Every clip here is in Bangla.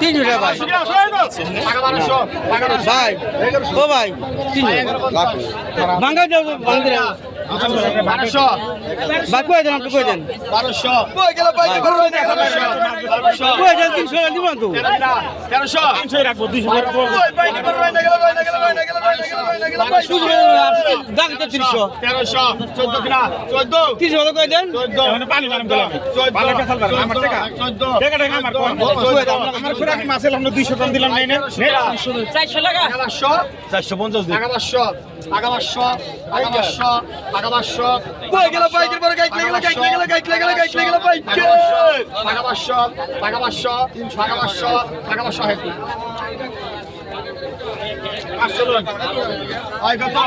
তিনশো টাকা ভাই ও ভাই তিনশো ভাঙ্গা যাব ভাঙ্গা চোদ্দ তিনশো হলো দেন? পানি পানি করলাম চোদ্দ। দুইশো টাকা। দিলাম চারশো পঞ্চাশ আগামাশো আগামাশো আগামাশো টাকা পাঁচশো গেল পরে গাইক লেগে গেল গাইক লেগে গেল গাইক লেগে গেল গাইক লেগে গেল বাইক টাকা পাঁচশো টাকা পাঁচশো টাকা পাঁচশো টাকা পাঁচশো হেঁটে পাঁচশো লোন আয় কত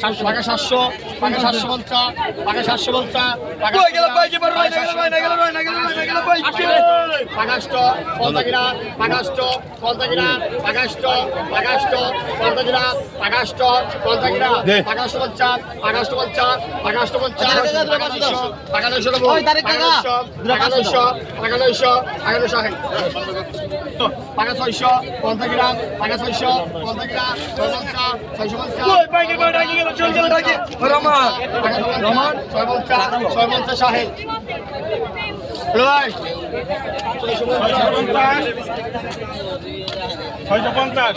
সাতশো পঞ্চাশ সাতশো পঞ্চাশ সাতশো পঞ্চাশ পাকাষ্ট পলতাগিরা পাকাষ্ট পলতাগিরা পাকাষ্ট পাকাষ্ট পলতাগিরা পাকাষ্ট পলতাগিরা পাকাষ্ট পঞ্চাশ পাকাষ্ট পঞ্চাশ পঞ্চাশ পাকানশ পাকানশ পাকানশ পাকানশ পাকানশ পাকা ছয়শো পলতাগিরা পাকা ছয়শো পলতাগিরা পঞ্চাশ ছয়শো পঞ্চাশ রমান রমান ছয় পঞ্চাশ ছয় পঞ্চাশ সাহেব ছয়শো পঞ্চাশ।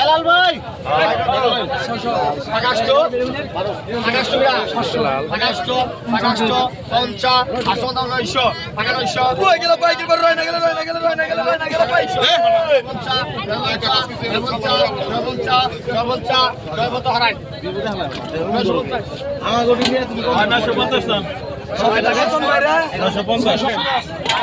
লাল ভাই আমার গোটি দিয়ে তুমি 950 950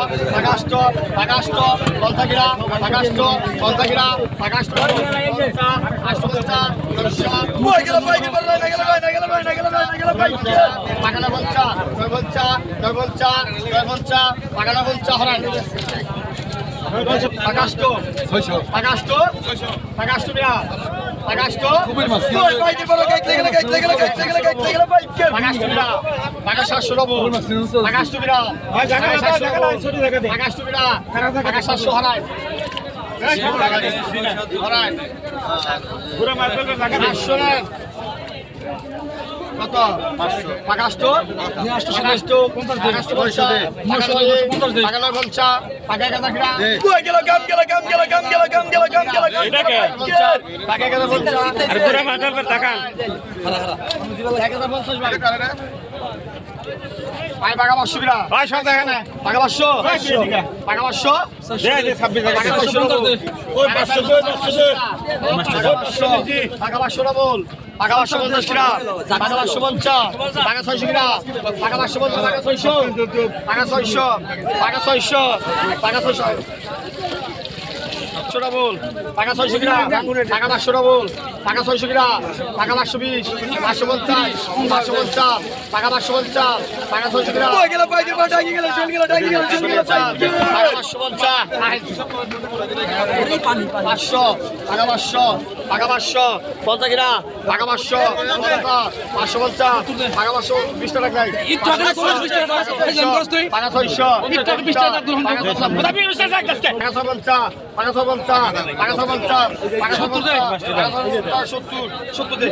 বাগাষ্ট বাগাষ্ট কলতাগিরা বাগাষ্ট কলতাগিরা বাগাষ্ট আষ্টপঞ্চা দশা বাগানা বঞ্চা নয় বঞ্চা নয় বঞ্চা নয় বঞ্চা বাগানা বঞ্চা হরান Pagasto. Pagasto. Pagasto mira. Pagasto. খুবই মাছ। ভাই ভাই বড় গাইট লেগে গাইট লেগে গাইট লেগে গাইট লেগে ভাই কে Pagasto mira. Pagasto 700 Pagasto mira. ভাই জায়গা জায়গা ছোট জায়গা দে। Pagasto mira. Pagasto 700 হারায়। হারায়। পুরো মার্কেটে জায়গা 700 কত? পাঁচশো। পাকাশো পাকাশো পাকাশো পঞ্চা পাকানো পঞ্চা পাকা গাঁদা গ্রাম গেল গাম গেল গাম গেল গাম গেল গাম গেল গাম গেল পাকা গাঁদা পঞ্চা আর পুরা মাথার পর তাকান। এক হাজার পঞ্চাশ পাই পাকা পাঁচশো কিরা ভাই সব দেখা না। পাকা পাঁচশো পাকা পাঁচশো ছাব্বিশ টাকা। পাঁচশো পাকা পাঁচশো ডবল পাকা পাঁচশো পঞ্চাশ কিরা পাকা পাঁচশো পঞ্চাশ। পাকা ছয়শো কিরা পাকা পাঁচশো পঞ্চাশ পাকা ছয়শো। পাকা ছয়শো পাকা ছয়শো। পাকা ছয়শো। পাঁচশো বল টাকা ছয়শো কিনা? টাকা পাঁচশো বল টাকা ছয়শো কিনা? টাকা পাঁচশো বিশ পাঁচশো পঞ্চাশ পাঁচশো পঞ্চাশ টাকা পাঁচশো পঞ্চাশ টাকা ছয়শো টাকা পাঁচশো পঞ্চাশ পাঁচশো টাকা পাঁচশো টাকা পাঁচশো পঞ্চাশ কিনা? টাকা পাঁচশো পাঁচশো পঞ্চাশ টাকা পাঁচশো বিশ টাকা টাকা ছয়শো টাকা পঞ্চাশ টাকা পঞ্চাশ টাকা পঞ্চাশ টাকা পঞ্চাশ টাকা সত্তর। সত্তর সত্তর।